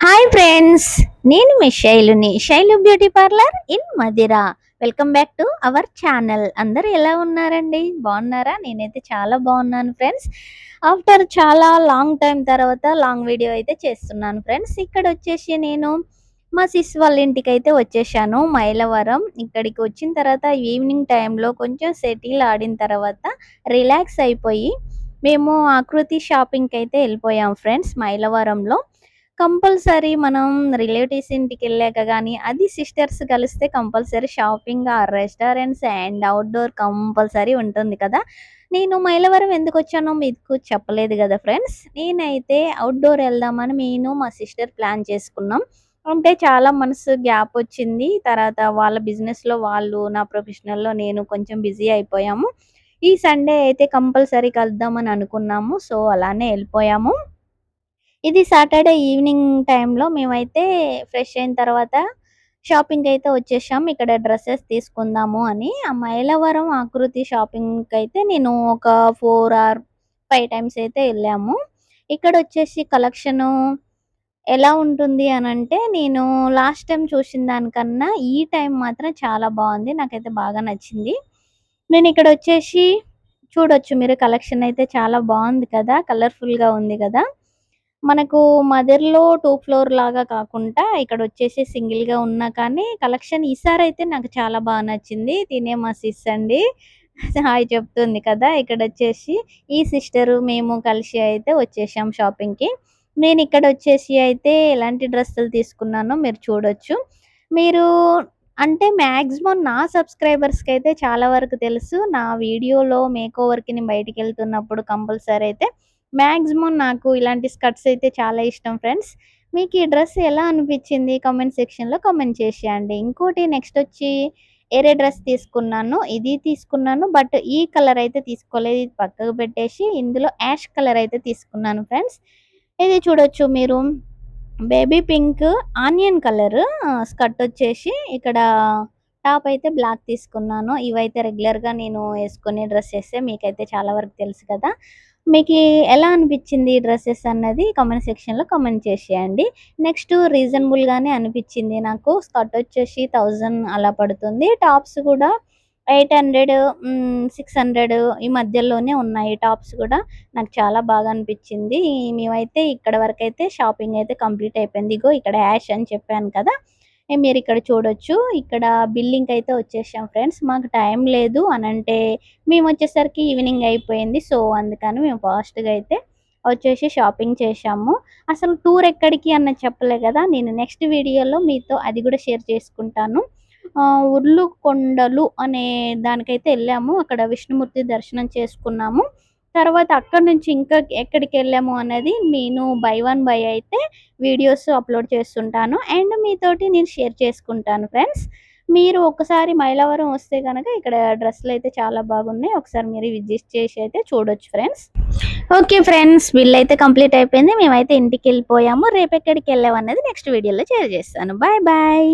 Hi friends నేను మీ శైలుని Shailu beauty parlour in Madira welcome back to our channel అందరూ ఎలా ఉన్నారండి? బాగున్నారా? నేనైతే చాలా బాగున్నాను ఫ్రెండ్స్ ఆఫ్టర్ చాలా లాంగ్ టైం తర్వాత లాంగ్ వీడియో అయితే చేస్తున్నాను ఫ్రెండ్స్ ఇక్కడ వచ్చేసి నేను మా సిస్ వాళ్ళ ఇంటికి అయితే వచ్చేసాను మైలవరం. ఇక్కడికి వచ్చిన తర్వాత ఈవినింగ్ టైంలో కొంచెం సెటిల్ ఆడిన తర్వాత రిలాక్స్ అయిపోయి మేము ఆకృతి షాపింగ్కి అయితే వెళ్ళిపోయాం ఫ్రెండ్స్ మైలవరంలో. కంపల్సరీ మనం రిలేటివ్స్ ఇంటికి వెళ్ళాక కానీ అది సిస్టర్స్ కలిస్తే కంపల్సరీ షాపింగ్ ఆ రెస్టారెంట్స్ అండ్ అవుట్డోర్ కంపల్సరీ ఉంటుంది కదా. నేను మైలవరం ఎందుకు వచ్చానో మీకు చెప్పలేదు కదా ఫ్రెండ్స్. నేనైతే అవుట్డోర్ వెళ్దామని నేను మా సిస్టర్ ప్లాన్ చేసుకున్నాం. అంటే చాలా మనసు గ్యాప్ వచ్చింది. తర్వాత వాళ్ళ బిజినెస్లో వాళ్ళు నా ప్రొఫెషనల్లో నేను కొంచెం బిజీ అయిపోయాము. ఈ సండే అయితే కంపల్సరీ కలుద్దామని అనుకున్నాము. సో అలానే వెళ్ళిపోయాము. ఇది సాటర్డే ఈవినింగ్ టైంలో మేమైతే ఫ్రెష్ అయిన తర్వాత షాపింగ్ అయితే వచ్చేసాం. ఇక్కడ డ్రెస్సెస్ తీసుకుందాము అని. ఆ మైలవరం ఆకృతి షాపింగ్ అయితే నేను ఒక ఫోర్ ఆర్ ఫైవ్ టైమ్స్ అయితే వెళ్ళాము. ఇక్కడ వచ్చేసి కలెక్షను ఎలా ఉంటుంది అని అంటే నేను లాస్ట్ టైం చూసిన దానికన్నా ఈ టైం మాత్రం చాలా బాగుంది. నాకైతే బాగా నచ్చింది. నేను ఇక్కడ వచ్చేసి చూడొచ్చు మీరు. కలెక్షన్ అయితే చాలా బాగుంది కదా. కలర్ఫుల్గా ఉంది కదా. మనకు మదర్‌లో టూ ఫ్లోర్ లాగా కాకుండా ఇక్కడ వచ్చేసి సింగిల్‌గా ఉన్నా కానీ కలెక్షన్ ఈసారి అయితే నాకు చాలా బాగా నచ్చింది. తినే మా సిస్ అండి. హాయ్ చెప్తుంది కదా! ఇక్కడ వచ్చేసి ఈ సిస్టరు మేము కలిసి అయితే వచ్చేసాం షాపింగ్‌కి. నేను ఇక్కడ వచ్చేసి అయితే ఎలాంటి డ్రెస్సులు తీసుకున్నానో మీరు చూడొచ్చు. మీరు అంటే మ్యాక్సిమం నా సబ్స్క్రైబర్స్‌కి అయితే చాలా వరకు తెలుసు. నా వీడియోలో మేకోవర్‌కి నేను బయటికెళ్తున్నప్పుడు కంపల్సరీ అయితే మ్యాక్సిమం నాకు ఇలాంటి స్కర్ట్స్ అయితే చాలా ఇష్టం ఫ్రెండ్స్. మీకు ఈ డ్రెస్ ఎలా అనిపించింది? కామెంట్ సెక్షన్లో కామెంట్ చేసేయండి. ఇంకోటి నెక్స్ట్ వచ్చి ఏరే డ్రెస్ తీసుకున్నాను. ఇది తీసుకున్నాను. బట్ ఈ కలర్ అయితే తీసుకోలేదు. ఇది పక్కకు పెట్టేసి ఇందులో యాష్ కలర్ అయితే తీసుకున్నాను ఫ్రెండ్స్. ఇది చూడొచ్చు మీరు. Baby pink onion colour. Skirt వచ్చేసి ఇక్కడ టాప్ అయితే బ్లాక్ తీసుకున్నాను. ఇవైతే రెగ్యులర్గా నేను వేసుకునే డ్రెస్సెస్ మీకైతే చాలా వరకు తెలుసు కదా. మీకు ఎలా అనిపించింది ఈ డ్రెస్సెస్ అన్నది కామెంట్ సెక్షన్లో కామెంట్ చేసేయండి. నెక్స్ట్ రీజనబుల్గానే అనిపించింది నాకు. స్కర్ట్ వచ్చేసి థౌజండ్ అలా పడుతుంది. టాప్స్ కూడా ఎయిట్ హండ్రెడ్ సిక్స్ హండ్రెడ్ ఈ మధ్యలోనే ఉన్నాయి. టాప్స్ కూడా నాకు చాలా బాగా అనిపించింది. మేమైతే ఇక్కడ వరకు అయితే షాపింగ్ అయితే కంప్లీట్ అయిపోయింది. ఇగో ఇక్కడ యాష్ అని చెప్పాను కదా. మీరు ఇక్కడ చూడొచ్చు. ఇక్కడ బిల్లింగ్ అయితే వచ్చేసాం ఫ్రెండ్స్ మాకు టైం లేదు అని అంటే మేము వచ్చేసరికి ఈవినింగ్ అయిపోయింది. సో అందుకని మేము ఫాస్ట్గా అయితే వచ్చేసి షాపింగ్ చేశాము. అసలు టూర్ ఎక్కడికి అన్న చెప్పలే కదా. నేను నెక్స్ట్ వీడియోలో మీతో అది కూడా షేర్ చేసుకుంటాను. ఉర్లు కొండలు అనే దానికైతే వెళ్ళాము. అక్కడ విష్ణుమూర్తి దర్శనం చేసుకున్నాము. తర్వాత అక్కడ నుంచి ఇంకా ఎక్కడికి వెళ్ళాము అనేది నేను బై వన్ బై అయితే వీడియోస్ అప్లోడ్ చేస్తుంటాను. అండ్ మీతోటి నేను షేర్ చేసుకుంటాను ఫ్రెండ్స్. మీరు ఒకసారి మైలవరం వస్తే కనుక ఇక్కడ డ్రెస్సులు అయితే చాలా బాగున్నాయి. ఒకసారి మీరు విజిట్ చేసి అయితే చూడొచ్చు ఫ్రెండ్స్. ఓకే ఫ్రెండ్స్ బిల్ అయితే కంప్లీట్ అయిపోయింది. మేమైతే ఇంటికి వెళ్ళిపోయాము. రేపు ఎక్కడికి వెళ్ళాము నెక్స్ట్ వీడియోలో షేర్ చేస్తాను. Bye bye.